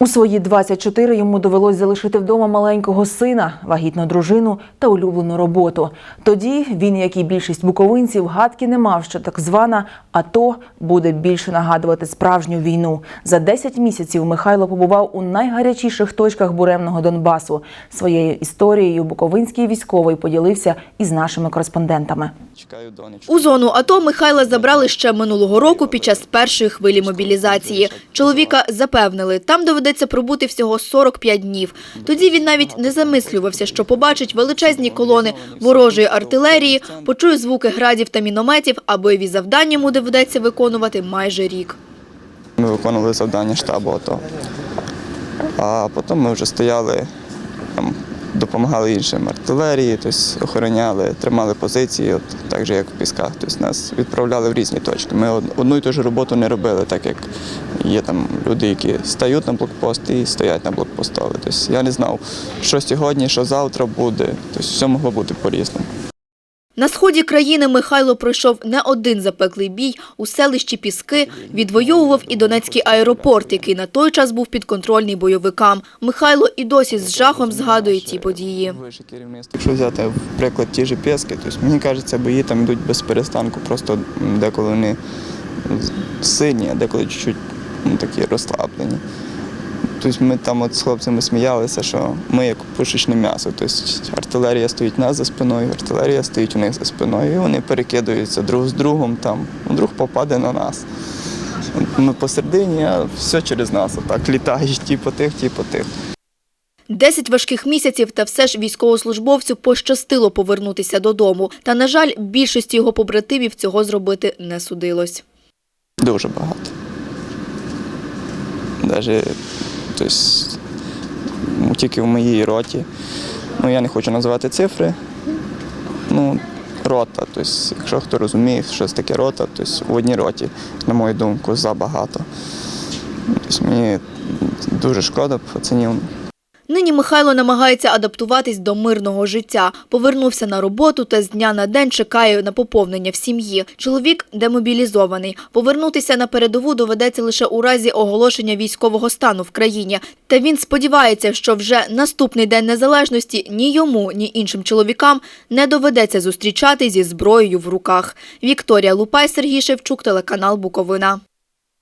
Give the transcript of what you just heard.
У свої 24 йому довелось залишити вдома маленького сина, вагітну дружину та улюблену роботу. Тоді він, як і більшість буковинців, гадки не мав, що так звана АТО буде більше нагадувати справжню війну. За 10 місяців Михайло побував у найгарячіших точках буремного Донбасу. Своєю історією буковинський військовий поділився із нашими кореспондентами. Чекаю донечку. У зону АТО Михайла забрали ще минулого року під час першої хвилі мобілізації. Чоловіка запевнили, там доведеться пробути всього 45 днів. Тоді він навіть не замислювався, що побачить величезні колони ворожої артилерії, почує звуки градів та мінометів, а бойові завдання йому доведеться виконувати майже рік. Ми виконували завдання штабу АТО. А потім ми вже стояли, там, допомагали іншим артилерії, тобто охороняли, тримали позиції, от, так же, як в пісках. Тобто нас відправляли в різні точки. Ми одну і ту ж роботу не робили, так як є там люди, які стають на блокпост і стоять на блокпостові. Тобто я не знав, що сьогодні, що завтра буде. Тобто все могло бути по-різному. На сході країни Михайло пройшов не один запеклий бій у селищі Піски, відвоював і Донецький аеропорт, який на той час був підконтрольний бойовикам. Михайло і досі з жахом згадує ті події. Якщо взяти в приклад ті ж піски, то мені кажеться, бої там йдуть без перестанку, просто деколи вони сильні, а деколи чуть-чуть ну, такі розслаблені. Тобто ми там от з хлопцями сміялися, що ми як пушечне м'ясо. Тобто артилерія стоїть у нас за спиною, артилерія стоїть у них за спиною, і вони перекидаються друг з другом там. Друг попаде на нас. Ми посередині, а все через нас. Отак літають ті по тих, ті по тих. Десять важких місяців, та все ж військовослужбовцю пощастило повернутися додому. Та, на жаль, більшості його побратимів цього зробити не судилось. Дуже багато. Даже, тобто, тільки в моїй роті. Ну, я не хочу називати цифри. Ну, рота. Тобто, якщо хто розуміє, що це таке рота, тобто в одній роті, на мою думку, забагато. Тобто, мені дуже шкода пацанів. Нині Михайло намагається адаптуватись до мирного життя. Повернувся на роботу та з дня на день чекає на поповнення в сім'ї. Чоловік демобілізований. Повернутися на передову доведеться лише у разі оголошення військового стану в країні. Та він сподівається, що вже наступний день незалежності ні йому, ні іншим чоловікам не доведеться зустрічати зі зброєю в руках. Вікторія Лупай, Сергій Шевчук, телеканал Буковина.